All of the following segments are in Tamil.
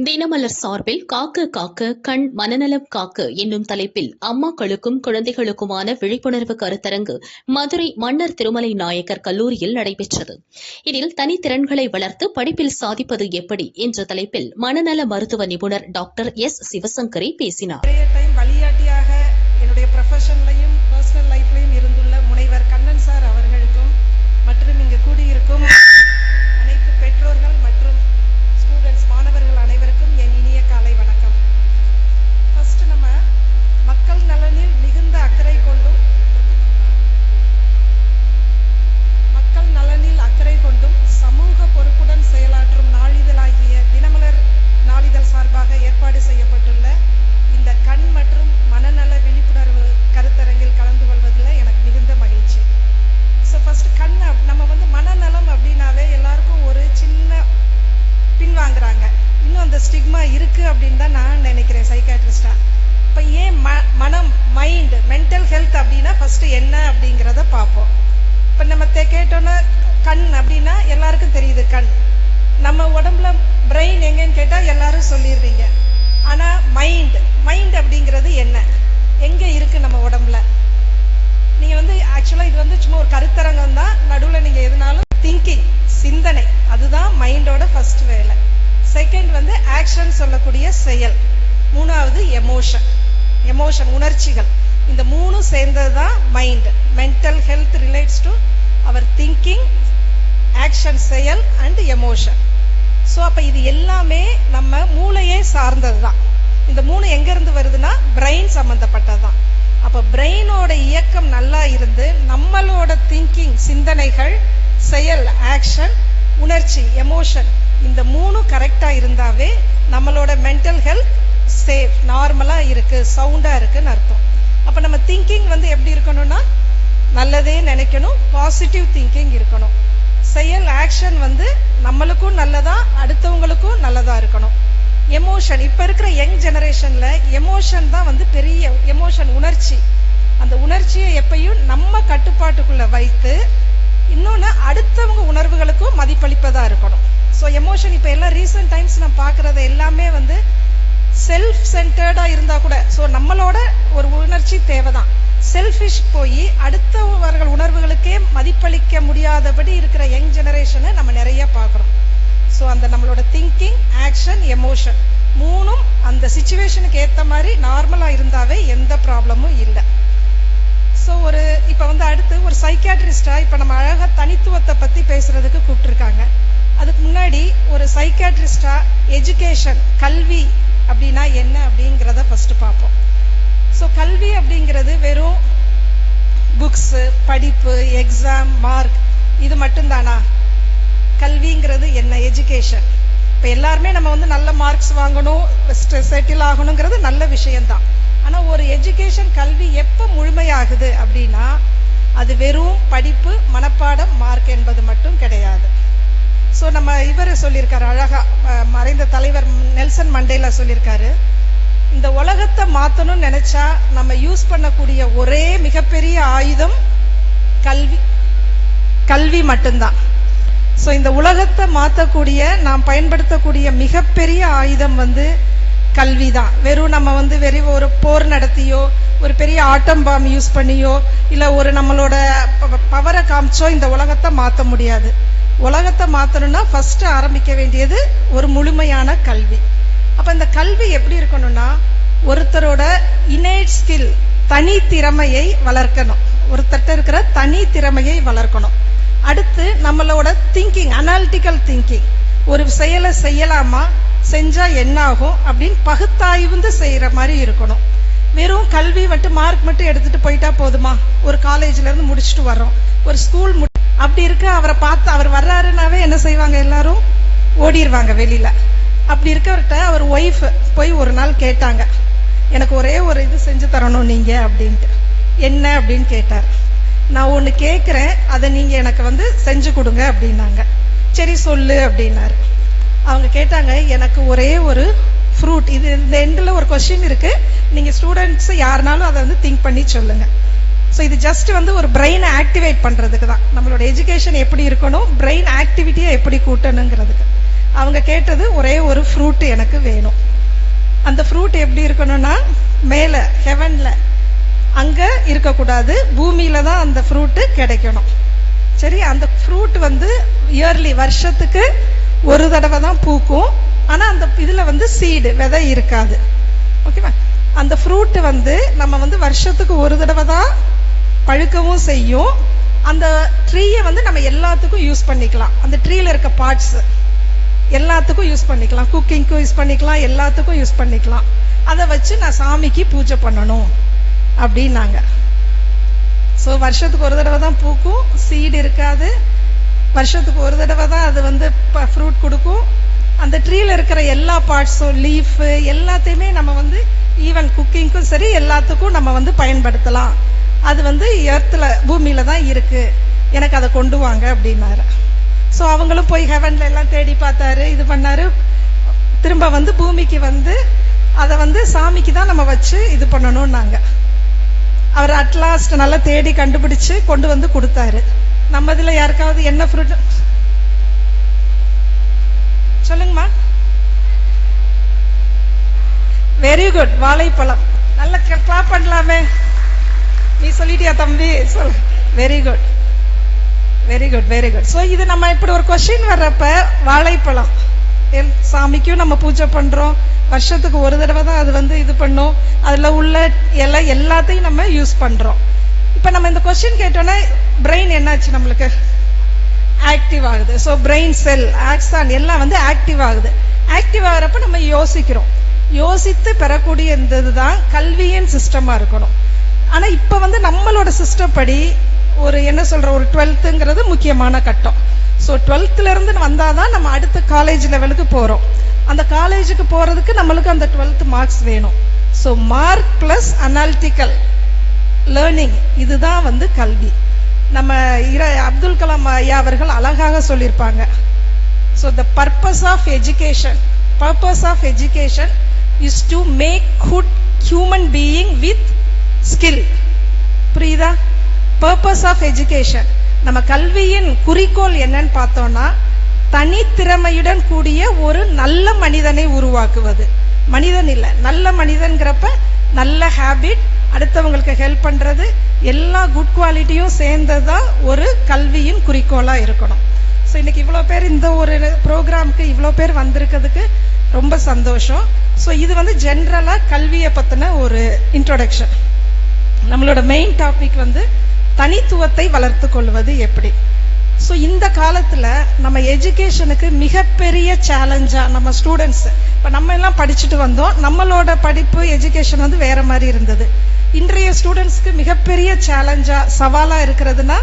தினமலர் சார்பில் காக்க காக்க கண் மனநலம் காக்க என்னும் தலைப்பில் அம்மாக்களுக்கும் குழந்தைகளுக்குமான விழிப்புணர்வு கருத்தரங்கு மதுரை மன்னர் திருமலை நாயக்கர் கல்லூரியில் நடைபெற்றது. இதில் தனித்திறன்களை வளர்த்து படிப்பில் சாதிப்பது எப்படி என்ற தலைப்பில் மனநல மருத்துவ நிபுணர் டாக்டர் எஸ். சிவசங்கரி பேசினார் நிறைய டைம் வழிகாட்டியாக என்னுடைய ப்ரொஃபஷன்லையும் பர்சனல் லைஃப்லையும் இருந்துள்ள முனைவர் கண்ணன் சார் அவர்களுக்கும் மற்றும் இங்கு கூடியிருக்கும் அனைத்து பெற்றோர்கள் மற்றும் ஸ்டூடெண்ட்ஸ் மாணவர்கள் அனைவருக்கும் என் இனிய காலை வணக்கம் ஃபர்ஸ்ட் நம்ம மக்கள் நலனில் மிகுந்த அக்கறை கொண்டும் மக்கள் நலனில் அக்கறை கொண்டும் சமூக பொறுப்புடன் செயலாற்றும் நாளிதழாகிய தினமலர் நாளிதழ் சார்பாக ஏற்பாடு செய்யப்பட்டுள்ள இந்த கண் மற்றும் மனநல விழிப்புணர்வு கருத்தரங்கில் கலந்து கொள்வதில் எனக்கு மிகுந்த மகிழ்ச்சி ஸோ ஃபர்ஸ்ட் கண் அப்- நம்ம வந்து மனநலம் அப்படின்னாவே எல்லாருக்கும் ஒரு சின்ன பின்வாங்குறாங்க இன்னும் அந்த ஸ்டிக்மா இருக்கு அப்படின்னு தான் நான் நினைக்கிறேன் சைக்காட்ரிஸ்டா இப்போ ஏன் ம மனம் மைண்ட் மென்டல் ஹெல்த் அப்படின்னா ஃபர்ஸ்ட் என்ன அப்படிங்கிறத பார்ப்போம் இப்போ நம்ம தே- கேட்டோன்னா கண் அப்படின்னா எல்லாருக்கும் தெரியுது கண் நம்ம உடம்புல பிரெயின் எங்கன்னு கேட்டால் எல்லாரும் சொல்லிடுவீங்க ஆனால் மைண்ட் மைண்ட் அப்படிங்கிறது என்ன எங்கே இருக்கு நம்ம உடம்புல நீங்க வந்து ஆக்சுவலா இது வந்து சும்மா ஒரு கருத்தரங்கம் தான் நடுவுல நீங்க எதுனாலும் திங்கிங் சிந்தனை அதுதான் மைண்டோட ஃபர்ஸ்ட் வேலை செகண்ட் வந்து ஆக்ஷன் சொல்லக்கூடிய செயல் மூணாவது எமோஷன் எமோஷன் உணர்ச்சிகள் இந்த மூணும் சேர்ந்தது தான் mind mental health relates to our thinking action செயல் அண்ட் எமோஷன் ஸோ அப்போ இது எல்லாமே நம்ம மூளையே சார்ந்தது தான் இந்த மூணு எங்கேருந்து வருதுன்னா பிரெயின் சம்மந்தப்பட்டது தான் அப்போ பிரெயினோட இயக்கம் நல்லா இருந்து நம்மளோட திங்கிங் சிந்தனைகள் செயல் ஆக்ஷன் உணர்ச்சி எமோஷன் இந்த மூணும் கரெக்டாக இருந்தாவே நம்மளோட மென்டல் ஹெல்த் சேஃப் நார்மலாக இருக்குது சவுண்டாக இருக்குன்னு அர்த்தம். அப்போ நம்ம திங்கிங் வந்து எப்படி இருக்கணும்னா நல்லதே நினைக்கணும் பாசிட்டிவ் திங்கிங் இருக்கணும். செயல் ஆக்ஷன் வந்து நம்மளுக்கும் நல்லதா அடுத்தவங்களுக்கும் நல்லதா இருக்கணும். எமோஷன் இப்போ இருக்கிற யங் ஜெனரேஷனில் எமோஷன் தான் வந்து பெரிய எமோஷன் உணர்ச்சி. அந்த உணர்ச்சியை எப்பயும் நம்ம கட்டுப்பாட்டுக்குள்ளே வைத்து இன்னொன்று அடுத்தவங்க உணர்வுகளுக்கும் மதிப்பளிப்பதாக இருக்கணும். ஸோ எமோஷன் இப்போ எல்லாம் ரீசெண்ட் டைம்ஸ் நான் பார்க்குறது எல்லாமே வந்து செல்ஃப் சென்டர்டா இருந்தா கூட ஸோ நம்மளோட ஒரு உணர்ச்சி தேவைதான். செல்ஃபிஷ் போய் அடுத்தவர்கள் உணர்வுகளுக்கே மதிப்பளிக்க முடியாதபடி இருக்கிற யங் ஜெனரேஷனை நம்ம நிறைய பார்க்குறோம். ஸோ அந்த நம்மளோட திங்கிங் ஆக்ஷன் எமோஷன் மூணும் அந்த சுச்சுவேஷனுக்கு ஏற்ற மாதிரி நார்மலாக இருந்தாவே எந்த ப்ராப்ளமும் இல்லை. ஸோ ஒரு இப்போ வந்து அடுத்து ஒரு சைக்காட்ரிஸ்டாக இப்போ நம்ம அழகாக தனித்துவத்தை பற்றி பேசுகிறதுக்கு கூப்பிட்டுருக்காங்க. அதுக்கு முன்னாடி ஒரு சைக்காட்ரிஸ்டாக எஜுகேஷன் கல்வி அப்படின்னா என்ன அப்படிங்கிறத ஃபர்ஸ்ட் பார்ப்போம். ஸோ கல்வி அப்படிங்கிறது வெறும் புக்ஸு படிப்பு எக்ஸாம் மார்க் இது மட்டும்தானா? கல்விங்கிறது என்ன? எஜுகேஷன் இப்போ எல்லாருமே நம்ம வந்து நல்ல மார்க்ஸ் வாங்கணும் செட்டில் ஆகணுங்கிறது நல்ல விஷயம்தான். ஆனால் ஒரு எஜுகேஷன் கல்வி எப்போ முழுமையாகுது அப்படின்னா அது வெறும் படிப்பு மனப்பாடம் மார்க் என்பது மட்டும் கிடையாது. ஸோ நம்ம இவர் சொல்லியிருக்காரு அழகா மறைந்த தலைவர் நெல்சன் மண்டேலா சொல்லியிருக்காரு. இந்த உலகத்தை மாத்தணும்னு நினச்சா நம்ம யூஸ் பண்ணக்கூடிய ஒரே மிகப்பெரிய ஆயுதம் கல்வி. கல்வி மட்டும்தான். ஸோ இந்த உலகத்தை மாற்றக்கூடிய நாம் பயன்படுத்தக்கூடிய மிகப்பெரிய ஆயுதம் வந்து கல்வி தான் வெறும் நம்ம வந்து வெறும் ஒரு போர் நடத்தியோ ஒரு பெரிய ஆட்டம் பாம் யூஸ் பண்ணியோ இல்லை ஒரு நம்மளோட பவரை காமிச்சோ இந்த உலகத்தை மாற்ற முடியாது. உலகத்தை மாற்றணும்னா ஃபஸ்ட்டு ஆரம்பிக்க வேண்டியது ஒரு முழுமையான கல்வி. அப்போ இந்த கல்வி எப்படி இருக்கணும்னா ஒருத்தரோட இனேட் ஸ்கில் தனி திறமையை வளர்க்கணும். ஒருத்தர்கிட்ட இருக்கிற தனி திறமையை வளர்க்கணும். அடுத்து நம்மளோட திங்கிங் அனாலிட்டிக்கல் திங்கிங் ஒரு செயலை செய்யலாமா? செஞ்சால் என்ன ஆகும்? அப்படின்னு பகுத்தாய்வுந்து செய்கிற மாதிரி இருக்கணும். வெறும் கல்வி மட்டும் மார்க் மட்டும் எடுத்துகிட்டு போயிட்டா போதுமா? ஒரு காலேஜ்ல இருந்து முடிச்சுட்டு வரோம் ஒரு ஸ்கூல் அப்படி இருக்க அவரை பார்த்து அவர் வர்றாருனாவே என்ன செய்வாங்க எல்லாரும்? ஓடிடுவாங்க வெளியில. அப்படி இருக்கவர்கிட்ட அவர் ஒய்ஃப் போய் ஒரு நாள் கேட்டாங்க. எனக்கு ஒரே ஒரு இது செஞ்சு தரணும் நீங்க அப்படின்ட்டு. என்ன அப்படின்னு கேட்டார். நான் ஒன்று கேட்குறேன் அதை நீங்க எனக்கு வந்து செஞ்சு கொடுங்க அப்படின்னாங்க. சரி சொல்லு அப்படின்னாரு. அவங்க கேட்டாங்க எனக்கு ஒரே ஒரு ஃப்ரூட் இது இந்த எண்டில் ஒரு கொஸ்டின் இருக்கு. நீங்க ஸ்டூடெண்ட்ஸ் யாருனாலும் அதை வந்து திங்க் பண்ணி சொல்லுங்க. ஸோ இது ஜஸ்ட் வந்து ஒரு பிரெயினை ஆக்டிவேட் பண்ணுறதுக்கு தான். நம்மளோட எஜுகேஷன் எப்படி இருக்கணும் பிரெயின் ஆக்டிவிட்டியை எப்படி கூட்டணுங்கிறதுக்கு. அவங்க கேட்டது ஒரே ஒரு ஃப்ரூட் எனக்கு வேணும். அந்த ஃப்ரூட் எப்படி இருக்கணும்னா மேலே ஹெவனில் அங்கே இருக்கக்கூடாது. பூமியில் தான் அந்த ஃப்ரூட்டு கிடைக்கணும். சரி அந்த ஃப்ரூட் வந்து இயர்லி வருஷத்துக்கு ஒரு தடவை தான் பூக்கும். ஆனால் அந்த இதில் வந்து சீடு விதை இருக்காது. ஓகேவா அந்த ஃப்ரூட்டு வந்து நம்ம வந்து வருஷத்துக்கு ஒரு தடவை தான் பழுக்கவும் செய்யும். அந்த ட்ரீயை வந்து நம்ம எல்லாத்துக்கும் யூஸ் பண்ணிக்கலாம். அந்த ட்ரீயில் இருக்க பார்ட்ஸ் எல்லாத்துக்கும் யூஸ் பண்ணிக்கலாம். குக்கிங்க்கும் யூஸ் பண்ணிக்கலாம். எல்லாத்துக்கும் யூஸ் பண்ணிக்கலாம். அதை வச்சு நான் சாமிக்கு பூஜை பண்ணணும் அப்படின்னாங்க. ஸோ வருஷத்துக்கு ஒரு தடவை தான் பூக்கும். சீடு இருக்காது. வருஷத்துக்கு ஒரு தடவை தான் அது வந்து ஃப்ரூட் கொடுக்கும். அந்த ட்ரீயில் இருக்கிற எல்லா பார்ட்ஸும் லீஃபு எல்லாத்தையுமே நம்ம வந்து ஈவன் குக்கிங்க்கும் சரி எல்லாத்துக்கும் நம்ம வந்து பயன்படுத்தலாம். அது வந்து எர்த்தில் பூமியில் தான் இருக்குது எனக்கு அதை கொண்டு வாங்க அப்படின்னாரு. ஸோ அவங்களும் போய் ஹெவனில் எல்லாம் தேடி பார்த்தாரு இது பண்ணாரு. திரும்ப வந்து பூமிக்கு வந்து அதை வந்து சாமிக்கு தான் நம்ம வச்சு இது பண்ணணும்னாங்க. அவர் அட்லாஸ்ட் நல்லா தேடி கண்டுபிடிச்சு கொண்டு வந்து கொடுத்தாரு. நம்ம இதில் யாருக்காவது என்ன ஃப்ரூட் சொல்லுங்கம்மா. வெரி குட் வாழைப்பழம். நல்ல கிளாப் பண்ணலாமே. நீ சொல்லிட்டியா தம்பி? சொல். Very good very good very good so இது நம்ம இப்படி ஒரு கொஷின் வர்றப்ப வாழைப்பழம். எல்- சாமிக்கும் நம்ம பூஜை பண்ணுறோம் வருஷத்துக்கு ஒரு தடவை தான் அது வந்து இது பண்ணும். அதில் உள்ள இலை எல்லாத்தையும் நம்ம யூஸ் பண்ணுறோம் இப்போ நம்ம இந்த கொஷின் கேட்டோன்னே பிரெயின் என்னாச்சு நம்மளுக்கு? ஆக்டிவ் ஆகுது. ஸோ பிரெயின் செல் ஆக்சான் எல்லாம் வந்து ஆக்டிவ் ஆகுது. ஆக்டிவ் ஆகிறப்ப நம்ம யோசிக்கிறோம். யோசித்து பெறக்கூடிய இந்த இதுதான் கல்வியின் சிஸ்டமாக இருக்கணும். ஆனால் இப்போ வந்து நம்மளோட சிஸ்டம் படி ஒரு என்ன சொல்கிற ஒரு டுவெல்த்துங்கிறது முக்கியமான கட்டம். ஸோ டுவெல்த்துலேருந்து வந்தால் தான் நம்ம அடுத்த காலேஜ் லெவலுக்கு போகிறோம் அந்த காலேஜுக்கு போகிறதுக்கு நம்மளுக்கு அந்த டுவெல்த் மார்க்ஸ் வேணும். So mark plus analytical learning இதுதான் வந்து கல்வி. நம்ம இர அப்துல் கலாம் ஐயா அவர்கள் அழகாக சொல்லியிருப்பாங்க. So the purpose of education purpose of education is to make good human being with skill புரியுதா? பர்பஸ் ஆஃப் எஜுகேஷன் நம்ம கல்வியின் குறிக்கோள் என்னன்னு பார்த்தோம்னா தனித்திறமையுடன் கூடிய ஒரு நல்ல மனிதனை உருவாக்குவது. மனிதன் இல்லை நல்ல மனிதன்கிறப்ப நல்ல ஹேபிட் அடுத்தவங்களுக்கு ஹெல்ப் பண்ணுறது எல்லா குட் குவாலிட்டியும் சேர்ந்ததாக ஒரு கல்வியின் குறிக்கோளாக இருக்கணும். ஸோ இன்னைக்கு இவ்வளோ பேர் இந்த ஒரு ப்ரோக்ராமுக்கு இவ்வளோ பேர் வந்திருக்கிறதுக்கு ரொம்ப சந்தோஷம். ஸோ இது வந்து ஜென்ரலாக கல்வியை பற்றின ஒரு இன்ட்ரொடக்ஷன் நம்மளோட மெயின் டாபிக் வந்து தனித்துவத்தை வளர்த்து கொள்வது எப்படி? ஸோ இந்த காலத்தில் நம்ம எஜுகேஷனுக்கு மிகப்பெரிய சேலஞ்சாக நம்ம ஸ்டூடெண்ட்ஸ் இப்போ நம்ம எல்லாம் படிச்சுட்டு வந்தோம். நம்மளோட படிப்பு எஜுகேஷன் வந்து வேற மாதிரி இருந்தது. இன்றைய ஸ்டூடெண்ட்ஸ்க்கு மிகப்பெரிய சேலஞ்சாக சவாலாக இருக்கிறதுனா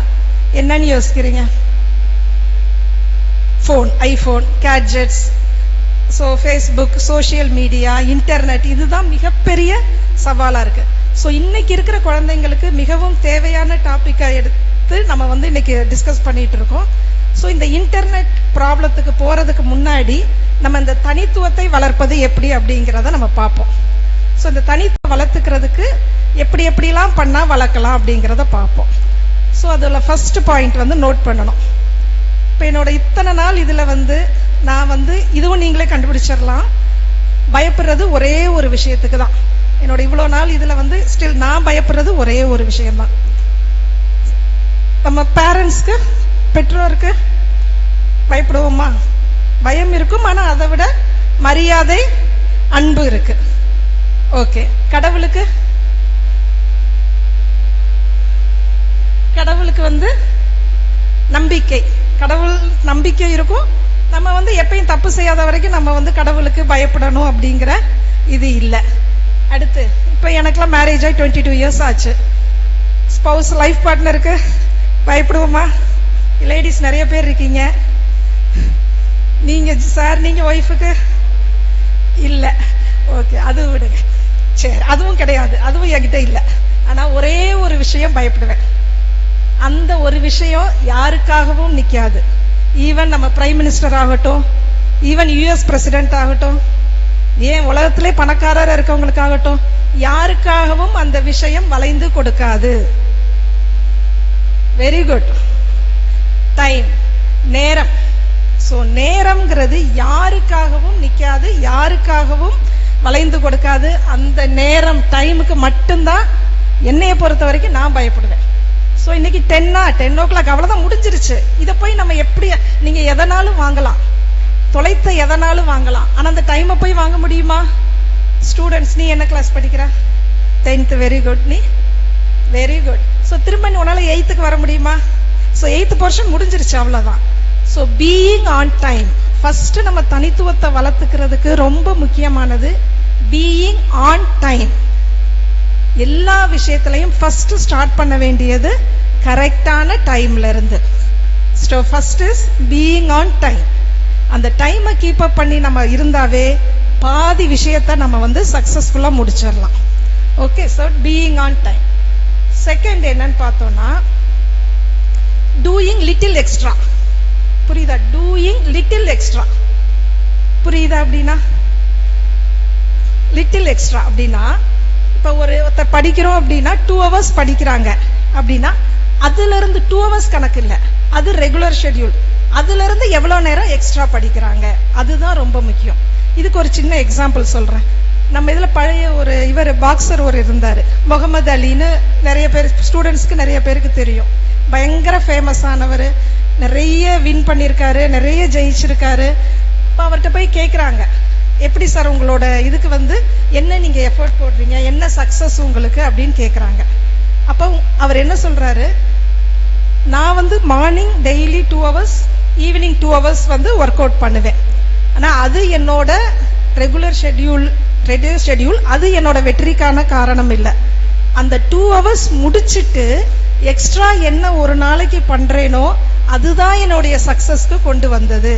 என்னன்னு யோசிக்கிறீங்க? Phone iPhone gadgets so Facebook social media internet இதுதான் மிகப்பெரிய சவாலாக இருக்குது ஸோ இன்னைக்கு இருக்கிற குழந்தைங்களுக்கு மிகவும் தேவையான டாப்பிக்கை எடுத்து நம்ம வந்து இன்னைக்கு டிஸ்கஸ் பண்ணிட்டு இருக்கோம். ஸோ இந்த இன்டர்நெட் ப்ராப்ளத்துக்கு போகிறதுக்கு முன்னாடி நம்ம இந்த தனித்துவத்தை வளர்ப்பது எப்படி அப்படிங்கிறத நம்ம பார்ப்போம். ஸோ இந்த தனித்துவம் வளர்த்துக்கிறதுக்கு எப்படி எப்படிலாம் பண்ணால் வளர்க்கலாம் அப்படிங்கிறத பார்ப்போம். ஸோ அதில் ஃபஸ்ட்டு பாயிண்ட் வந்து நோட் பண்ணணும். இப்போ என்னோட இத்தனை நாள் இதில் வந்து நான் வந்து இதுவும் நீங்களே கண்டுபிடிச்சிடலாம். பயப்படுறது ஒரே ஒரு விஷயத்துக்கு தான். என்னோட இவ்வளோ நாள் இதில் வந்து ஸ்டில் நான் பயப்படுறது ஒரே ஒரு விஷயம்தான். நம்ம பேரண்ட்ஸ்க்கு பெற்றோருக்கு பயப்படுவோமா? பயம் இருக்கும் ஆனால் அதை விட மரியாதை அன்பு இருக்கு. ஓகே கடவுளுக்கு கடவுளுக்கு வந்து நம்பிக்கை. கடவுள் நம்பிக்கை இருக்கும். நம்ம வந்து எப்பயும் தப்பு செய்யாத வரைக்கும் நம்ம வந்து கடவுளுக்கு பயப்படணும் அப்படிங்கிற இது இல்லை. அடுத்து இப்போ எனக்கெல்லாம் மேரேஜ் ஆகி டுவெண்ட்டி டூ இயர்ஸ் ஆச்சு ஸ்பவுஸ் லைஃப் பார்ட்னருக்கு பயப்படுவோமா? லேடிஸ் நிறைய பேர் இருக்கீங்க. நீங்கள் சார் நீங்கள் ஒய்ஃபுக்கு இல்லை. ஓகே அதுவும் விடுங்க. சரி அதுவும் கிடையாது. அதுவும் என்கிட்ட இல்லை. ஆனால் ஒரே ஒரு விஷயம் பயப்படுவேன். அந்த ஒரு விஷயம் யாருக்காகவும் நிற்காது ஈவன் நம்ம பிரைம் மினிஸ்டர் ஆகட்டும் ஈவன் யுஎஸ் பிரசிடென்ட் ஆகட்டும் ஏன் உலகத்திலே பணக்காரர் இருக்கவங்களுக்காகட்டும் யாருக்காகவும் அந்த விஷயம் வளைந்து கொடுக்காது. வெரி குட் டைம் நேரம். ஸோ நேரம்ங்கிறது யாருக்காகவும் நிற்காது யாருக்காகவும் வளைந்து கொடுக்காது. அந்த நேரம் டைமுக்கு மட்டும்தான் என்னைய பொறுத்த வரைக்கும் நான் பயப்படுவேன். ஸோ இன்னைக்கு டென்னா டென் ஓ கிளாக் அவ்வளோதான் முடிஞ்சிருச்சு. இதை போய் நம்ம எப்படி நீங்கள் எதனாலும் வாங்கலாம். தொலைத்த எதனாலும் வாங்கலாம். ஆனால் அந்த டைமை போய் வாங்க முடியுமா? ஸ்டூடெண்ட்ஸ் நீ என்ன கிளாஸ் படிக்கிற? டென்த்து வெரி குட் நீ? வெரி குட் ஸோ திரும்ப நீ உன்னால் எயித்துக்கு வர முடியுமா? ஸோ எயித்து போர்ஷன் முடிஞ்சிருச்சு அவ்வளோதான் so being on time first நம்ம தனித்துவத்தை வளர்த்துக்கிறதுக்கு ரொம்ப முக்கியமானது பீயிங் ஆன் டைம் எல்லா விஷயத்திலையும் ஃபஸ்ட்டு ஸ்டார்ட் பண்ண வேண்டியது கரெக்டான டைம்ல இருந்து. So first is being on time அந்த டைமை கீப் அப் பண்ணி நம்ம இருந்தாவே பாதி விஷயத்தை நம்ம வந்து சக்ஸஸ்ஃபுல்லாக முடிச்சிடலாம். Okay sir being on time second என்னன்னு பார்த்தோம்னா டூயிங் லிட்டில் எக்ஸ்ட்ரா புரியுதா? டூயிங் லிட்டில் எக்ஸ்ட்ரா புரியுதா அப்படின்னா? லிட்டில் எக்ஸ்ட்ரா அப்படின்னா இப்போ ஒரு ஒருத்தர் படிக்கிறோம் அப்படின்னா டூ ஹவர்ஸ் படிக்கிறாங்க அப்படின்னா அதுல இருந்து டூ ஹவர்ஸ் கணக்கு இல்லை. அது ரெகுலர் ஷெட்யூல் அதுலேருந்து எவ்வளோ நேரம் எக்ஸ்ட்ரா படிக்கிறாங்க? அதுதான் ரொம்ப முக்கியம். இதுக்கு ஒரு சின்ன எக்ஸாம்பிள் சொல்கிறேன் நம்ம இதில் பழைய ஒரு இவர் பாக்ஸர் ஒரு இருந்தார். முகமது அலின்னு நிறைய பேர் ஸ்டூடெண்ட்ஸ்க்கு நிறைய பேருக்கு தெரியும். பயங்கர ஃபேமஸானவர் நிறைய வின் பண்ணியிருக்காரு நிறைய ஜெயிச்சிருக்காரு. இப்போ அவர்கிட்ட போய் கேட்குறாங்க எப்படி சார் உங்களோட இதுக்கு வந்து என்ன நீங்கள் எஃபோர்ட் போடுறீங்க? என்ன சக்ஸஸ் உங்களுக்கு? அப்படின்னு கேட்குறாங்க அப்போ அவர் என்ன சொல்கிறாரு நான் வந்து morning daily two hours evening two hours வந்து ஒர்க் அவுட் பண்ணுவேன். ஆனால் அது என்னோட ரெகுலர் ஷெட்யூல் ரெகுலர் ஷெட்யூல் அது என்னோட வெற்றிக்கான காரணம் இல்லை. அந்த டூ ஹவர்ஸ் முடிச்சுட்டு எக்ஸ்ட்ரா என்ன ஒரு நாளைக்கு பண்ணுறேனோ அதுதான் என்னுடைய சக்சஸ்க்கு கொண்டு வந்தது.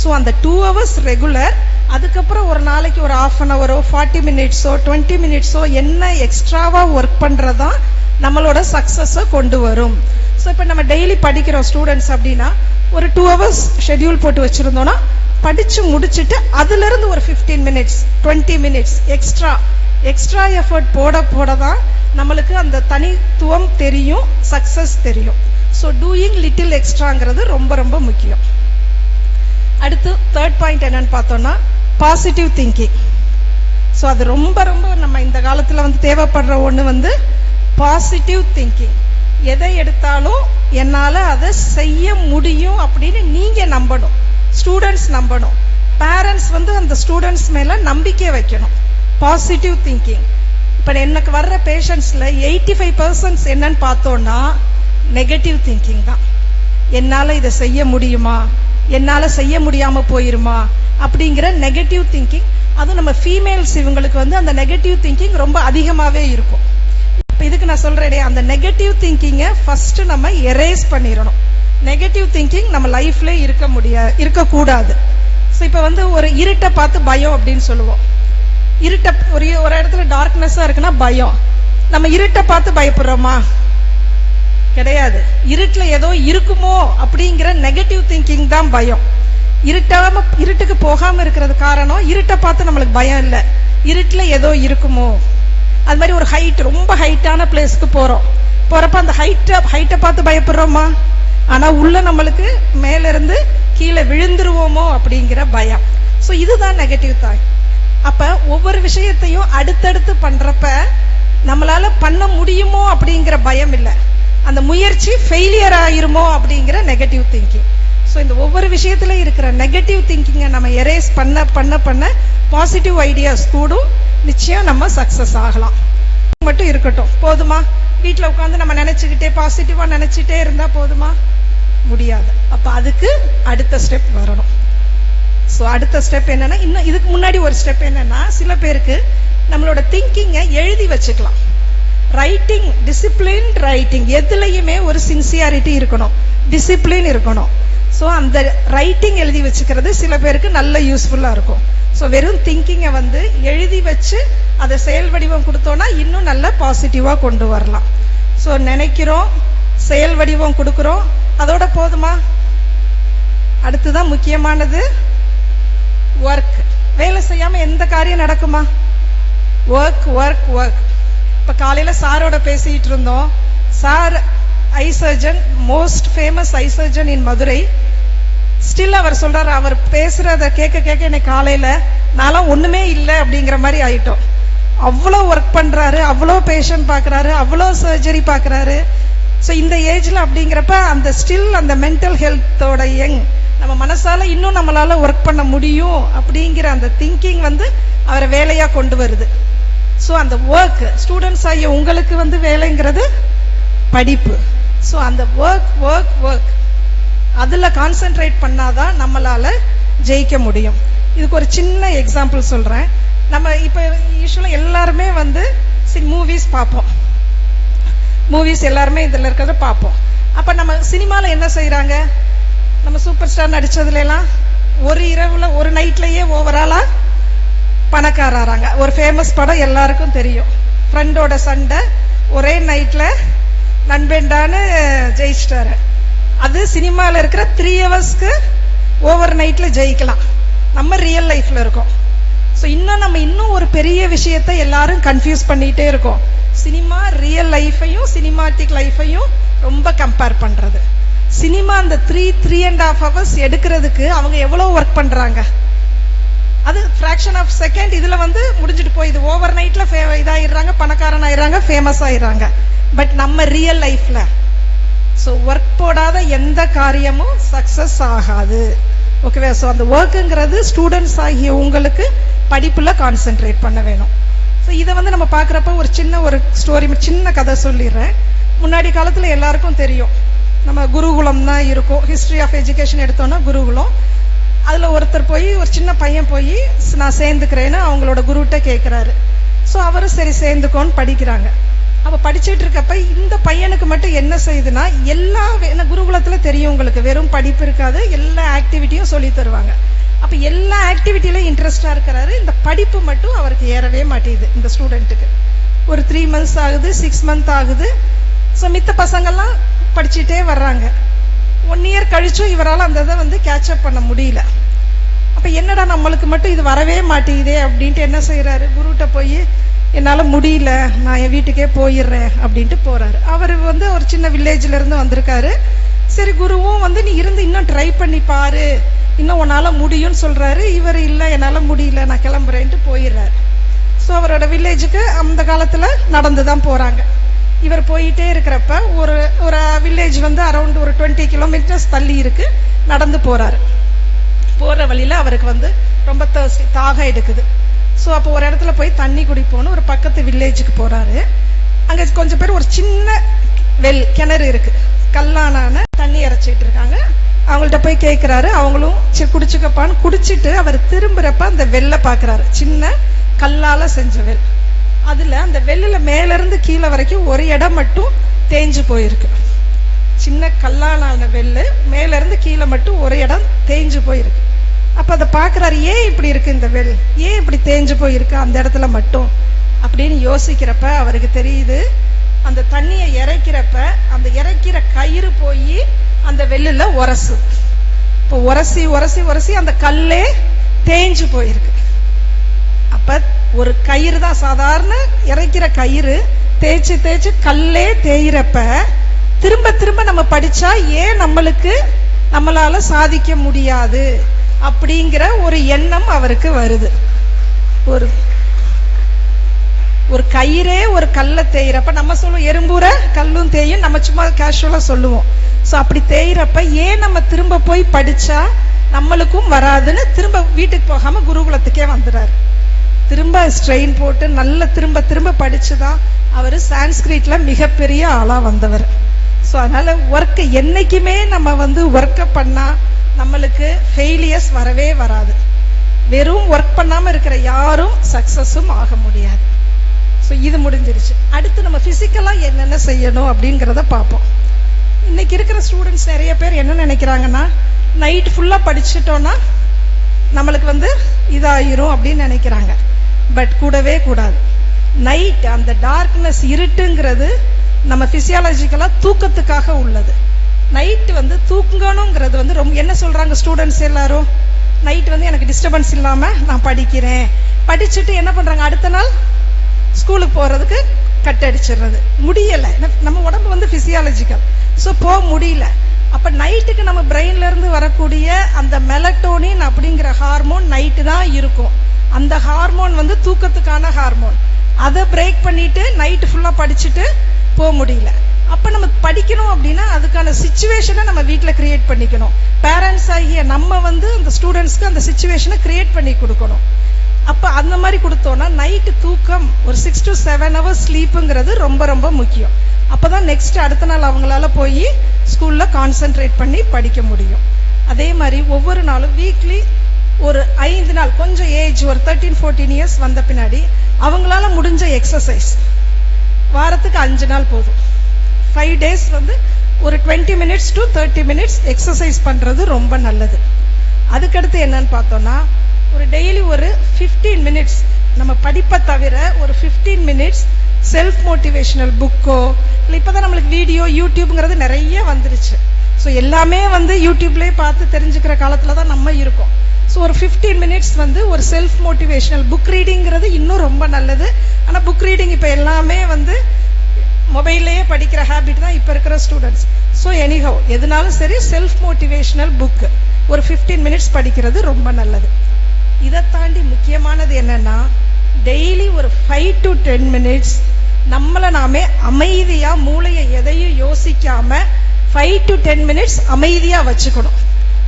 ஸோ அந்த டூ ஹவர்ஸ் ரெகுலர் அதுக்கப்புறம் ஒரு நாளைக்கு ஒரு ஆஃப் அன் ஹவரோ ஃபார்ட்டி மினிட்ஸோ டுவெண்ட்டி மினிட்ஸோ என்ன எக்ஸ்ட்ராவாக ஒர்க் பண்ணுறதான் நம்மளோட சக்ஸஸை கொண்டு வரும். ஸோ இப்போ நம்ம டெய்லி படிக்கிறோம் ஸ்டூடெண்ட்ஸ் அப்படின்னா ஒரு டூ ஹவர்ஸ் ஷெட்யூல் போட்டு வச்சுருந்தோன்னா படித்து முடிச்சுட்டு அதுலேருந்து ஒரு 15 minutes twenty minutes extra extra effort போட போட தான் நம்மளுக்கு அந்த தனித்துவம் தெரியும் சக்ஸஸ் தெரியும். ஸோ டூயிங் லிட்டில் எக்ஸ்ட்ராங்கிறது ரொம்ப ரொம்ப முக்கியம். அடுத்து தேர்ட் பாயிண்ட் என்னன்னு பார்த்தோம்னா பாசிட்டிவ் திங்கிங் ஸோ அது ரொம்ப ரொம்ப நம்ம இந்த காலத்தில் வந்து தேவைப்படுற ஒன்று வந்து பாசிட்டிவ் திங்கிங் எதை எடுத்தாலும் என்னால் அதை செய்ய முடியும் அப்படின்னு நீங்கள் நம்பணும். ஸ்டூடெண்ட்ஸ் நம்பணும். பேரண்ட்ஸ் வந்து அந்த ஸ்டூடெண்ட்ஸ் மேலே நம்பிக்கை வைக்கணும். பாசிட்டிவ் திங்கிங் இப்போ எனக்கு வர்ற பேஷண்ட்ஸில் எயிட்டி ஃபைவ் பர்சன்ட்ஸ் என்னன்னு பார்த்தோன்னா நெகட்டிவ் திங்கிங் தான். என்னால் இதை செய்ய முடியுமா? என்னால் செய்ய முடியாமல் போயிருமா? அப்படிங்கிற நெகட்டிவ் திங்கிங் அதுவும் நம்ம ஃபீமேல்ஸ் இவங்களுக்கு வந்து அந்த நெகட்டிவ் திங்கிங் ரொம்ப அதிகமாகவே இருக்கும். இதுக்கு நான் சொல்கிறேனே அந்த நெகட்டிவ் திங்கிங்கை ஃபஸ்ட்டு நம்ம எரேஸ் பண்ணிடணும் நெகட்டிவ் திங்கிங் நம்ம லைஃப்ல இருக்க முடியாது இருக்கக்கூடாது. ஸோ இப்போ வந்து ஒரு இருட்டை பார்த்து பயம் அப்படின்னு சொல்லுவோம். இருட்டை ஒரு ஒரு இடத்துல டார்க்னஸ்ஸாக இருக்குன்னா பயம். நம்ம இருட்டை பார்த்து பயப்படுறோமா? கிடையாது. இருட்டில் ஏதோ இருக்குமோ அப்படிங்கிற நெகட்டிவ் திங்கிங் தான் பயம். இருட்டாம இருட்டுக்கு போகாமல் இருக்கிறது காரணம் இருட்டை பார்த்து நம்மளுக்கு பயம் இல்லை. இருட்டில் ஏதோ இருக்குமோ? அது மாதிரி ஒரு ஹைட் ரொம்ப ஹைட்டான பிளேஸ்க்கு போகிறோம் போகிறப்ப அந்த ஹைட்டை ஹைட்டை பார்த்து பயப்படுறோமா? ஆனால் உள்ள நம்மளுக்கு மேலேருந்து கீழே விழுந்துருவோமோ அப்படிங்கிற பயம். ஸோ இதுதான் நெகட்டிவ் தாய் அப்போ ஒவ்வொரு விஷயத்தையும் அடுத்தடுத்து பண்ணுறப்ப நம்மளால் பண்ண முடியுமோ அப்படிங்கிற பயம் இல்லை. அந்த முயற்சி ஃபெயிலியர் ஆயிருமோ அப்படிங்கிற நெகட்டிவ் திங்கிங் ஸோ இந்த ஒவ்வொரு விஷயத்துலையும் இருக்கிற நெகட்டிவ் திங்கிங்கை நம்ம எரேஸ் பண்ண பண்ண பண்ண பாசிட்டிவ் ஐடியாஸ் கூடும். நிச்சயம் நம்ம சக்சஸ் ஆகலாம். மட்டும் இருக்கட்டும். போதுமா? வீட்டில் உட்காந்து நம்ம நினைச்சுக்கிட்டே பாசிட்டிவாக நினைச்சிட்டே இருந்தால் போதுமா? முடியாது. அப்போ அதுக்கு அடுத்த ஸ்டெப் வரணும். ஸோ அடுத்த ஸ்டெப் என்னன்னா இன்னும் இதுக்கு முன்னாடி ஒரு ஸ்டெப் என்னன்னா சில பேருக்கு நம்மளோட திங்கிங்கை எழுதி வச்சுக்கலாம். ரைட்டிங் டிசிப்ளின் ரைட்டிங் எதுலையுமே ஒரு சின்சியாரிட்டி இருக்கணும். டிசிப்ளின் இருக்கணும். ஸோ அந்த ரைட்டிங் எழுதி வச்சுக்கிறது சில பேருக்கு நல்ல யூஸ்ஃபுல்லாக இருக்கும். ஸோ வெறும் திங்கிங்கை வந்து எழுதி வச்சு அதை செயல் வடிவம் கொடுத்தோன்னா இன்னும் நல்ல பாசிட்டிவாக கொண்டு வரலாம். ஸோ நினைக்கிறோம் செயல் வடிவம் கொடுக்குறோம். அதோட போதுமா? அடுத்துதான் முக்கியமானது ஒர்க் வேலை செய்யாமல் எந்த காரியம் நடக்குமா? ஒர்க் ஒர்க் ஒர்க் இப்போ காலையில் சாரோட பேசிக்கிட்டு இருந்தோம். Sir eye surgeon most famous eye surgeon in Madurai still அவர் சொல்கிறார் அவர் பேசுகிறத கேட்க கேட்க எனக்கு காலையில் நான்லாம் ஒன்றுமே இல்லை அப்படிங்கிற மாதிரி ஆயிட்டோம். அவ்வளோ ஒர்க் பண்ணுறாரு அவ்வளோ பேஷண்ட் பார்க்கறாரு அவ்வளோ சர்ஜரி பார்க்குறாரு ஸோ இந்த ஏஜில் அப்படிங்கிறப்ப அந்த ஸ்டில் அந்த மென்டல் ஹெல்த்தோட யங் நம்ம மனசால் இன்னும் நம்மளால் ஒர்க் பண்ண முடியும் அப்படிங்கிற அந்த திங்கிங் வந்து அவரை வேலையாக கொண்டு வருது. ஸோ அந்த ஒர்க் ஸ்டூடெண்ட்ஸ் ஆகிய உங்களுக்கு வந்து வேலைங்கிறது படிப்பு. ஸோ அந்த ஒர்க் ஒர்க் ஒர்க் அதில் கான்சென்ட்ரேட் பண்ணாதான் நம்மளால் ஜெயிக்க முடியும். இதுக்கு ஒரு சின்ன எக்ஸாம்பிள் சொல்கிறேன் நம்ம இப்போ யூஸ்வலாக எல்லாருமே வந்து மூவிஸ் பார்ப்போம். மூவிஸ் எல்லாருமே இதில் இருக்கிறத பார்ப்போம். அப்போ நம்ம சினிமாவில் என்ன செய்கிறாங்க நம்ம சூப்பர் ஸ்டார் நடித்ததுலாம் ஒரு இரவில் ஒரு நைட்லேயே ஓவராலாக பணக்காராங்க ஒரு ஃபேமஸ் படம் எல்லாருக்கும் தெரியும். ஃப்ரெண்டோட சண்டை ஒரே நைட்டில் நண்பேண்டான்னு ஜெயிச்சிட்டாரு. அது சினிமாவில் இருக்கிற த்ரீ ஹவர்ஸ்க்கு ஓவர் நைட்டில் ஜெயிக்கலாம். நம்ம ரியல் லைஃப்பில் இருக்கோம். ஸோ இன்னும் நம்ம இன்னும் ஒரு பெரிய விஷயத்தை எல்லாரும் கன்ஃபியூஸ் பண்ணிகிட்டே இருக்கோம். சினிமா ரியல் லைஃப்பையும் சினிமாட்டிக் லைஃபையும் ரொம்ப கம்பேர் பண்ணுறது சினிமா அந்த three three and half hours எடுக்கிறதுக்கு அவங்க எவ்வளோ ஒர்க் பண்ணுறாங்க அது ஃப்ராக்ஷன் ஆஃப் செகண்ட் இதில் வந்து முடிஞ்சிட்டு போயிது ஓவர் நைட்டில் ஃபே இதாகிடுறாங்க பணக்காரன் ஆயிடுறாங்க ஃபேமஸ் ஆயிடுறாங்க. பட் நம்ம ரியல் லைஃப்ல ஸோ ஒர்க் போடாத எந்த காரியமும் சக்ஸஸ் ஆகாது. ஓகேவா ஸோ அந்த ஒர்க்குங்கிறது ஸ்டூடெண்ட்ஸ் ஆகிய உங்களுக்கு படிப்பில் கான்சென்ட்ரேட் பண்ண வேணும். ஸோ இதை வந்து நம்ம பார்க்குறப்ப ஒரு சின்ன ஒரு ஸ்டோரி சின்ன கதை சொல்லிடுறேன். முன்னாடி காலத்தில் எல்லாருக்கும் தெரியும். நம்ம குருகுலம் தான் இருக்கும். ஹிஸ்ட்ரி ஆஃப் எஜுகேஷன் எடுத்தோன்னா குருகுலம். அதில் ஒருத்தர் போய் ஒரு சின்ன பையன் போய் நான் சேர்ந்துக்கிறேன்னு அவங்களோட குருகிட்ட கேட்குறாரு ஸோ அவரும் சரி சேர்ந்துக்கோன்னு படிக்கிறாங்க. அப்ப படிச்சுட்டு இருக்கப்ப இந்த பையனுக்கு மட்டும் என்ன செய்யுதுன்னா எல்லா குருகுலத்தில் என்ன குருகுலத்துல தெரியும் உங்களுக்கு. வெறும் படிப்பு இருக்காது எல்லா ஆக்டிவிட்டியும் சொல்லி தருவாங்க. அப்ப எல்லா ஆக்டிவிட்டியிலும் இன்ட்ரெஸ்டா இருக்கிறாரு. இந்த படிப்பு மட்டும் அவருக்கு ஏறவே மாட்டேங்குது இந்த ஸ்டூடெண்ட்டுக்கு ஒரு த்ரீ மந்த்ஸ் ஆகுது சிக்ஸ் மந்த் ஆகுது. ஸோ மித்த பசங்கள்லாம் படிச்சுட்டே வர்றாங்க. ஒன் இயர் கழிச்சும் இவரால் அந்த இதை வந்து கேட்சப் பண்ண முடியல. அப்போ என்னடா நம்மளுக்கு மட்டும் இது வரவே மாட்டேங்குதே அப்படின்ட்டு என்ன செய்கிறாரு குருகிட்ட போய் என்னால் முடியல நான் என் வீட்டுக்கே போயிடுறேன் அப்படின்ட்டு போகிறாரு அவர் வந்து ஒரு சின்ன வில்லேஜ்லேருந்து வந்திருக்காரு. சரி குருவும் வந்து நீ இருந்து இன்னும் ட்ரை பண்ணி பாரு. இன்னும் உன்னால் முடியும்னு சொல்கிறாரு இவர் இல்லை என்னால் முடியல. நான் கிளம்புறேன்ட்டு போயிடுறாரு. ஸோ அவரோட வில்லேஜுக்கு அந்த காலத்தில் நடந்து தான் போகிறாங்க இவர் போயிட்டே இருக்கிறப்ப ஒரு ஒரு வில்லேஜ் வந்து அரௌண்ட் ஒரு டுவெண்ட்டி கிலோமீட்டர்ஸ் தள்ளி இருக்கு. நடந்து போகிறாரு போகிற வழியில் அவருக்கு வந்து ரொம்ப தாகம் எடுக்குது. ஸோ அப்போ ஒரு இடத்துல போய் தண்ணி குடிப்போன்னு ஒரு பக்கத்து வில்லேஜுக்கு போறாரு. அங்கே கொஞ்சம் பேர் ஒரு சின்ன வெல் கிணறு இருக்கு. கல்லானான தண்ணி இறைச்சிட்டு இருக்காங்க. அவங்கள்ட்ட போய் கேட்குறாரு அவங்களும் சரி குடிச்சுக்கப்பான்னு குடிச்சிட்டு அவர் திரும்புறப்ப அந்த வெள்ளை பார்க்கறாரு சின்ன கல்லால செஞ்ச வெல். அதுல அந்த வெள்ளில மேல இருந்து கீழே வரைக்கும் ஒரு இடம் மட்டும் தேஞ்சு போயிருக்கு. சின்ன கல்லாலான வெல்லு மேல இருந்து கீழே மட்டும் ஒரு இடம் தேஞ்சு போயிருக்கு. அப்போ அதை பார்க்குறாரு ஏன் இப்படி இருக்குது இந்த வெள் ஏன் இப்படி தேஞ்சு போயிருக்கு? அந்த இடத்துல மட்டும். அப்படின்னு யோசிக்கிறப்ப அவருக்கு தெரியுது அந்த தண்ணியை இறைக்கிறப்ப அந்த இறைக்கிற கயிறு போய் அந்த வெள்ளில் உரசு. இப்போ உரசி உரசி உரசி அந்த கல்லே தேஞ்சு போயிருக்கு. அப்போ ஒரு கயிறு தான் சாதாரண இறைக்கிற கயிறு தேய்ச்சு தேய்ச்சு கல்லே தேயிறப்ப திரும்ப திரும்ப நம்ம படித்தா ஏன் நம்மளுக்கு நம்மளால் சாதிக்க முடியாது? அப்படிங்கிற ஒரு எண்ணம் அவருக்கு வருது. ஒரு ஒரு கயிறே ஒரு கல்லை தேயிறப்ப நம்ம சொல்லுவோம் எறும்பூரை கல்லும் தேயும் நம்ம சும்மா கேஷுவலா சொல்லுவோம். சோ அப்படி தேயிறப்ப ஏன் நம்ம திரும்ப போய் படிச்சா நம்மளுக்கும் வராதுன்னு திரும்ப வீட்டுக்கு போகாம குருகுலத்துக்கே வந்துறாரு திரும்ப ஸ்ட்ரெயின் போட்டு நல்ல திரும்ப திரும்ப படிச்சுதான் அவரு சான்ஸ்கிரிட்டில் மிகப்பெரிய ஆளா வந்தவர். ஸோ அதனால ஒர்க் என்னைக்குமே நம்ம வந்து ஒர்க்கை பண்ணா நம்மளுக்கு ஃபெயிலியர்ஸ் வரவே வராது. வெறும் ஒர்க் பண்ணாமல் இருக்கிற யாரும் சக்ஸஸும் ஆக முடியாது. ஸோ இது முடிஞ்சிருச்சு. அடுத்து நம்ம ஃபிசிக்கலாக என்னென்ன செய்யணும் அப்படிங்கிறத பார்ப்போம். இன்னைக்கு இருக்கிற ஸ்டூடெண்ட்ஸ் நிறைய பேர் என்ன நினைக்கிறாங்கன்னா நைட் ஃபுல்லாக படிச்சுட்டோன்னா நம்மளுக்கு வந்து இதாயிரும் அப்படின்னு நினைக்கிறாங்க. பட் கூடவே கூடாது. நைட் அந்த டார்க்னஸ் இருட்டுங்கிறது நம்ம ஃபிசியாலஜிக்கலாக தூக்கத்துக்காக உள்ளது. நைட்டு வந்து தூங்கணுங்கிறது வந்து ரொம்ப என்ன சொல்கிறாங்க ஸ்டூடெண்ட்ஸ் எல்லாரும்? நைட் வந்து எனக்கு டிஸ்டர்பன்ஸ் இல்லாமல் நான் படிக்கிறேன். படிச்சுட்டு என்ன பண்ணுறாங்க அடுத்த நாள் ஸ்கூலுக்கு போகிறதுக்கு கட் அடிச்சிடுறது. முடியலை. நம்ம- உடம்பு வந்து ஃபிசியாலஜிக்கல் ஸோ போக முடியல. அப்போ நைட்டுக்கு நம்ம பிரெயின்லேருந்து வரக்கூடிய அந்த மெலட்டோனின் அப்படிங்கிற ஹார்மோன் நைட்டு தான் இருக்கும். அந்த ஹார்மோன் வந்து தூக்கத்துக்கான ஹார்மோன் அதை பிரேக் பண்ணிவிட்டு நைட்டு ஃபுல்லாக படிச்சுட்டு போக முடியல. அப்போ நம்ம படிக்கணும் அப்படின்னா அதுக்கான சுச்சுவேஷனை நம்ம வீட்டில் கிரியேட் பண்ணிக்கணும். பேரண்ட்ஸ் ஆகிய நம்ம வந்து அந்த ஸ்டூடெண்ட்ஸ்க்கு அந்த சுச்சுவேஷனை கிரியேட் பண்ணி கொடுக்கணும். அப்போ அந்த மாதிரி கொடுத்தோன்னா நைட்டு தூக்கம் ஒரு சிக்ஸ் டு செவன் ஹவர்ஸ் ஸ்லீப்புங்கிறது ரொம்ப ரொம்ப முக்கியம். அப்போ தான் நெக்ஸ்ட் அடுத்த நாள் அவங்களால போய் ஸ்கூலில் கான்சென்ட்ரேட் பண்ணி படிக்க முடியும். அதே மாதிரி ஒவ்வொரு நாளும் வீக்லி ஒரு ஐந்து நாள் கொஞ்சம் ஏஜ் ஒரு தேர்ட்டீன் ஃபோர்டீன் இயர்ஸ் வந்த பின்னாடி அவங்களால முடிஞ்ச எக்ஸசைஸ் வாரத்துக்கு அஞ்சு நாள் போதும். ஃபைவ் டேஸ் வந்து ஒரு twenty minutes to thirty minutes exercise பண்ணுறது ரொம்ப நல்லது. அதுக்கடுத்து என்னன்னு பார்த்தோம்னா ஒரு டெய்லி ஒரு 15 மினிட்ஸ் நம்ம படிப்பை தவிர ஒரு 15 மினிட்ஸ் செல்ஃப் மோட்டிவேஷனல் புக்கோ இல்லை இப்போ தான் நம்மளுக்கு வீடியோ யூடியூப்ங்கிறது நிறைய வந்துருச்சு. ஸோ எல்லாமே வந்து யூடியூப்லேயே பார்த்து தெரிஞ்சுக்கிற காலத்தில் தான் நம்ம இருக்கோம். ஸோ ஒரு 15 மினிட்ஸ் வந்து ஒரு செல்ஃப் மோட்டிவேஷனல் புக் ரீடிங்கிறது இன்னும் ரொம்ப நல்லது. ஆனால் புக் ரீடிங் இப்போ எல்லாமே வந்து மொபைல்லையே படிக்கிற ஹேபிட் தான் இப்போ இருக்கிற ஸ்டூடெண்ட்ஸ் ஸோ எனிஹோ எதுனாலும் சரி செல்ஃப் மோட்டிவேஷனல் புக்கு ஒரு 15 மினிட்ஸ் படிக்கிறது ரொம்ப நல்லது. இதை தாண்டி முக்கியமானது என்னன்னா டெய்லி ஒரு ஃபைவ் டு டென் மினிட்ஸ் நம்மளை நாமே அமைதியாக மூளையை எதையும் யோசிக்காமல் ஃபைவ் டு டென் மினிட்ஸ் அமைதியாக வச்சுக்கணும்.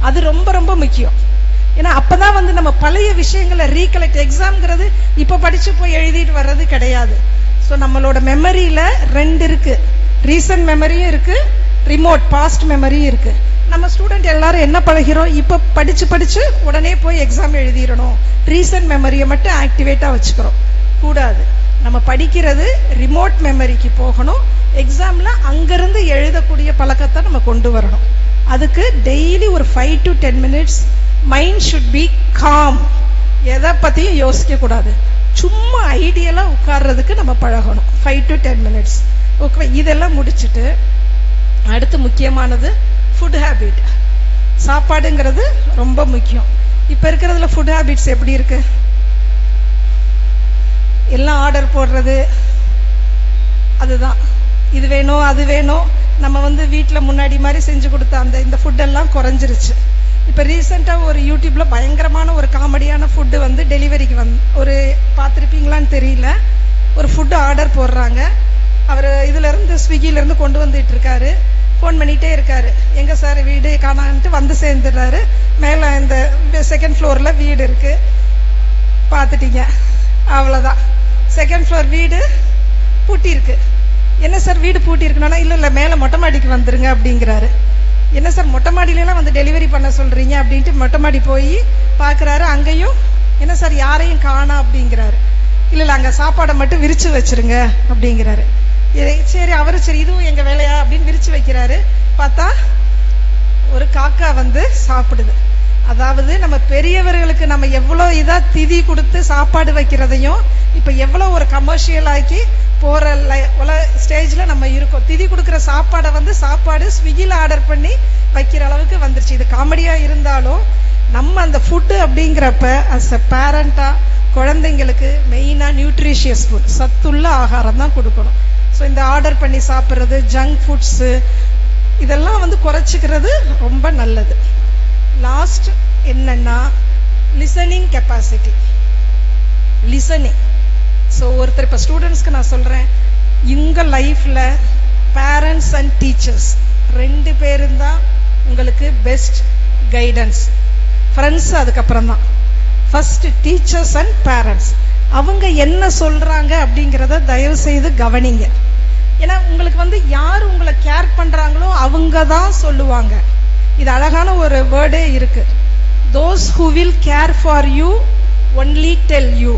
அது ரொம்ப ரொம்ப முக்கியம். ஏன்னா அப்பதான் வந்து நம்ம பழைய விஷயங்களை ரீகலெக்ட் எக்ஸாம்ங்கிறது இப்போ படித்து போய் எழுதிட்டு வர்றது கிடையாது. ஸோ நம்மளோட மெமரியில் ரெண்டு இருக்குது ரீசன்ட் மெமரியும் இருக்குது ரிமோட் பாஸ்ட் மெமரியும் இருக்குது நம்ம ஸ்டூடெண்ட் எல்லாரும் என்ன பழகிறோம்? இப்போ படித்து படித்து உடனே போய் எக்ஸாம் எழுதிடணும். ரீசன்ட் மெமரியை மட்டும் ஆக்டிவேட்டாக வச்சுக்கிறோம். கூடாது. நம்ம படிக்கிறது ரிமோட் மெமரிக்கு போகணும். எக்ஸாமில் அங்கேருந்து எழுதக்கூடிய பழக்கத்தை நம்ம கொண்டு வரணும். அதுக்கு டெய்லி ஒரு five to ten minutes mind should be calm எதை பற்றியும் யோசிக்கக்கூடாது. சும்மா ஐடியலாக உட்கார்றதுக்கு நம்ம பழகணும். Five to ten minutes okay இதெல்லாம் முடிச்சுட்டு அடுத்து முக்கியமானது ஃபுட் ஹேபிட் சாப்பாடுங்கிறது ரொம்ப முக்கியம். இப்போ இருக்கிறதுல ஃபுட் ஹேபிட்ஸ் எப்படி இருக்கு? எல்லாம் ஆர்டர் போடுறது அதுதான். இது வேணும் அது வேணும். நம்ம வந்து வீட்டில் முன்னாடி மாதிரி செஞ்சு கொடுத்த அந்த இந்த ஃபுட்டெல்லாம் குறைஞ்சிருச்சு. இப்போ ரீசெண்டாக ஒரு யூடியூப்பில் பயங்கரமான ஒரு காமெடியான ஃபுட்டு வந்து டெலிவரிக்கு வந் ஒரு பார்த்துருப்பீங்களான்னு தெரியல. ஒரு ஃபுட்டு ஆர்டர் போடுறாங்க. அவர் இதுலேருந்து இருந்து கொண்டு வந்துட்டு இருக்காரு ஃபோன் பண்ணிகிட்டே இருக்காரு. எங்கே சார் வீடு காணான்ட்டு வந்து சேர்ந்துடுறாரு. மேலே இந்த செகண்ட் ஃப்ளோரில் வீடு இருக்குது பார்த்துட்டீங்க. அவ்வளோதான் செகண்ட் ஃப்ளோர் வீடு பூட்டி இருக்கு என்ன சார் வீடு பூட்டி இருக்குன்னா இல்லை இல்லை மேலே மொட்டை மாடிக்கு வந்துருங்க அப்படிங்கிறாரு. என்ன சார் மொட்டை மாடியிலலாம் வந்து டெலிவரி பண்ண சொல்கிறீங்க அப்படின்ட்டு மொட்டை மாடி போய் பார்க்குறாரு அங்கேயும் என்ன சார் யாரையும் காணா அப்படிங்கிறாரு. இல்லை இல்லை அங்கே சாப்பாடை மட்டும் விரித்து வச்சிருங்க அப்படிங்கிறாரு. சரி அவரு சரி இதுவும் எங்கள் வேலையா அப்படின்னு விரித்து வைக்கிறாரு. பார்த்தா ஒரு காக்கா வந்து சாப்பிடுது. அதாவது நம்ம பெரியவர்களுக்கு நம்ம எவ்வளோ இதாக திதி கொடுத்து சாப்பாடு வைக்கிறதையும் இப்போ எவ்வளோ ஒரு கமர்ஷியல் ஆக்கி போகிற லை உல ஸ்டேஜில் நம்ம இருக்கோம். திதி கொடுக்குற சாப்பாடை வந்து சாப்பாடு ஸ்விக்கியில் ஆர்டர் பண்ணி வைக்கிற அளவுக்கு வந்துருச்சு. இது காமெடியாக இருந்தாலும் நம்ம அந்த ஃபுட்டு அப்படிங்கிறப்ப அஸ் அ பேரண்ட்டாக குழந்தைங்களுக்கு மெயினாக நியூட்ரிஷியஸ் ஃபுட் சத்துள்ள ஆகாரம் தான் கொடுக்கணும். ஸோ இந்த ஆர்டர் பண்ணி சாப்பிட்றது ஜங்க் ஃபுட்ஸு இதெல்லாம் வந்து குறைச்சிக்கிறது ரொம்ப நல்லது. லாஸ்ட் என்னன்னா லிசனிங் கெப்பாசிட்டி லிசனிங் ஸோ ஒருத்தர் இப்போ ஸ்டூடெண்ட்ஸ்க்கு நான் சொல்கிறேன் எங்கள் லைஃப்பில் பேரண்ட்ஸ் அண்ட் டீச்சர்ஸ் ரெண்டு பேரும் தான் உங்களுக்கு பெஸ்ட் கைடன்ஸ் ஃப்ரெண்ட்ஸ் அதுக்கப்புறம் தான். ஃபஸ்ட்டு டீச்சர்ஸ் அண்ட் பேரண்ட்ஸ் அவங்க என்ன சொல்கிறாங்க அப்படிங்கிறத தயவு செய்து கவனிங்க. ஏன்னா உங்களுக்கு வந்து யார் உங்களை கேர் பண்ணுறாங்களோ அவங்க தான் சொல்லுவாங்க. இது அழகான ஒரு வேர்டே இருக்குது those who will care for you only tell you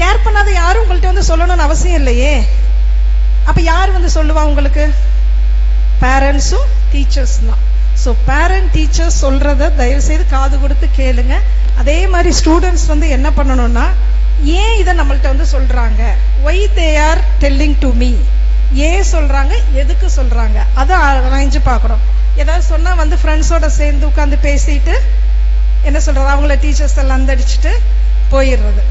care பண்ணாத யாரும் உங்கள்கிட்ட வந்து சொல்லணும்னு அவசியம் இல்லையே. அப்போ யார் வந்து சொல்லுவா உங்களுக்கு? பேரண்ட்ஸும் டீச்சர்ஸ் தான். ஸோ பேரண்ட் டீச்சர்ஸ் சொல்கிறத தயவுசெய்து காது கொடுத்து கேளுங்க. அதே மாதிரி ஸ்டூடெண்ட்ஸ் வந்து என்ன பண்ணணும்னா ஏன் இதை நம்மள்கிட்ட வந்து சொல்கிறாங்க why they are telling to me ஏன் சொல்கிறாங்க எதுக்கு சொல்கிறாங்க அதை அரைஞ்சு பார்க்கணும். ஏதாவது சொன்னால் வந்து ஃப்ரெண்ட்ஸோட சேர்ந்து உட்காந்து பேசிட்டு என்ன சொல்கிறது அவங்கள டீச்சர்ஸ் எல்லாம் அந்தடிச்சிட்டு போயிடுறது.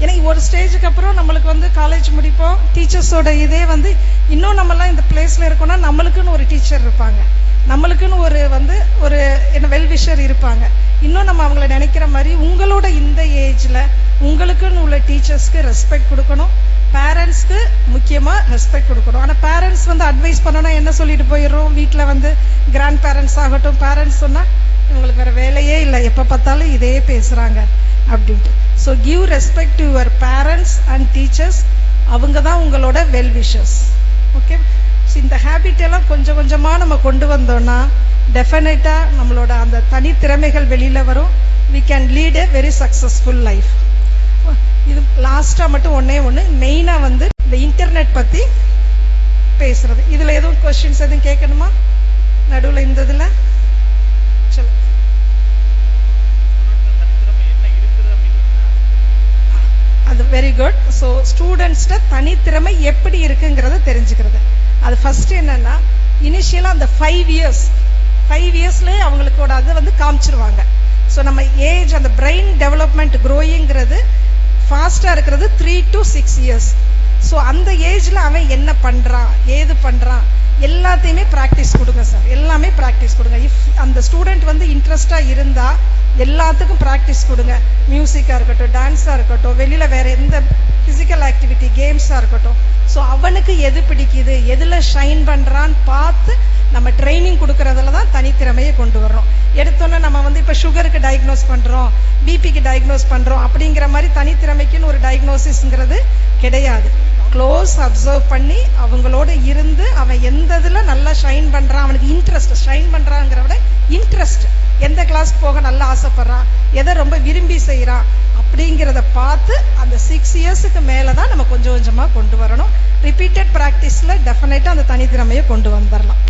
ஏன்னா ஒரு ஸ்டேஜுக்கு அப்புறம் நம்மளுக்கு வந்து காலேஜ் முடிப்போம். டீச்சர்ஸோட இதே வந்து இன்னும் நம்மலாம் இந்த பிளேஸில் இருக்கோம்னா நம்மளுக்குன்னு ஒரு டீச்சர் இருப்பாங்க. நம்மளுக்குன்னு ஒரு வந்து ஒரு என்ன வெல்விஷர் இருப்பாங்க. இன்னும் நம்ம அவங்கள நினைக்கிற மாதிரி உங்களோட இந்த ஏஜில் உங்களுக்குன்னு உள்ள டீச்சர்ஸ்க்கு ரெஸ்பெக்ட் கொடுக்கணும். பேரண்ட்ஸ்க்கு முக்கியமாக ரெஸ்பெக்ட் கொடுக்கணும். ஆனால் பேரண்ட்ஸ் வந்து அட்வைஸ் பண்ணோன்னா என்ன சொல்லிட்டு போயிடுறோம்? வீட்டில் வந்து கிராண்ட் பேரண்ட்ஸ் ஆகட்டும். பேரண்ட்ஸ் சொன்னால் இவங்களுக்கு வேறு வேலையே இல்லை. எப்போ பார்த்தாலும் இதே பேசுகிறாங்க அப்படின்ட்டு. So give respect to your parents and teachers அவங்க தான் உங்களோட வெல் விஷஸ் ஓகே இந்த ஹேபிட் எல்லாம் கொஞ்சம் கொஞ்சமாக நம்ம கொண்டு வந்தோம்னா டெஃபினட்டாக நம்மளோட அந்த தனித்திறமைகள் வெளியில் வரும். We can lead a very successful life இது லாஸ்ட்டாக மட்டும் ஒன்றே ஒன்று மெயினாக வந்து இந்த இன்டர்நெட் பற்றி பேசுறது. இதில் எதுவும் கொஸ்டின்ஸ் எதுவும் கேட்கணுமா? நடுவில் இந்த இதில். சொல்லு அது வெரி குட் ஸோ ஸ்டூடெண்ட்ஸ்ட தனித்திறமை எப்படி இருக்குங்கிறத தெரிஞ்சுக்கிறது. அது ஃபர்ஸ்ட் என்னன்னா இனிஷியலாக அந்த ஃபைவ் இயர்ஸ் ஃபைவ் இயர்ஸ்லேயே அவங்களுக்கோட அதை வந்து காமிச்சிருவாங்க. ஸோ நம்ம ஏஜ் அந்த பிரெயின் டெவலப்மெண்ட் க்ரோயிங்கிறது ஃபாஸ்ட்டாக இருக்கிறது three to six years so அந்த ஏஜில் அவன் என்ன பண்ணுறான் ஏது பண்ணுறான் எல்லாத்தையுமே ப்ராக்டிஸ் கொடுங்க சார் எல்லாமே ப்ராக்டிஸ் கொடுங்க. இஃப் அந்த ஸ்டூடெண்ட் வந்து இன்ட்ரெஸ்டாக இருந்தால் எல்லாத்துக்கும் ப்ராக்டிஸ் கொடுங்க. மியூசிக்காக இருக்கட்டும் டான்ஸாக இருக்கட்டும் வெளியில் வேறு எந்த ஃபிசிக்கல் ஆக்டிவிட்டி கேம்ஸாக இருக்கட்டும். ஸோ அவனுக்கு எது பிடிக்குது எதில் ஷைன் பண்ணுறான்னு பார்த்து நம்ம ட்ரைனிங் கொடுக்கறதுல தான் தனித்திறமையை கொண்டு வர்றோம். எடுத்தோன்னே நம்ம வந்து இப்போ சுகருக்கு டயக்னோஸ் பண்ணுறோம் பிபிக்கு டயக்னோஸ் பண்ணுறோம் அப்படிங்கிற மாதிரி தனித்திறமைக்குன்னு ஒரு டயக்னோசிஸ்ங்கிறது கிடையாது. க்ளோஸ் அப்சர்வ் பண்ணி அவங்களோட இருந்து அவன் எந்த இதில் நல்லா ஷைன் பண்ணுறான் அவனுக்கு இன்ட்ரெஸ்ட் ஷைன் பண்ணுறாங்கிற விட இன்ட்ரெஸ்ட் எந்த கிளாஸ் போக நல்லா ஆசைப்பட்றான் எதை ரொம்ப விரும்பி செய்கிறான் அப்படிங்கிறத பார்த்து அந்த சிக்ஸ் இயர்ஸுக்கு மேலே தான் நம்ம கொஞ்சம் கொஞ்சமாக கொண்டு வரணும். ரிப்பீட்டட் ப்ராக்டிஸில் டெஃபினட்டாக அந்த தனித்திறமையை கொண்டு வந்துடலாம்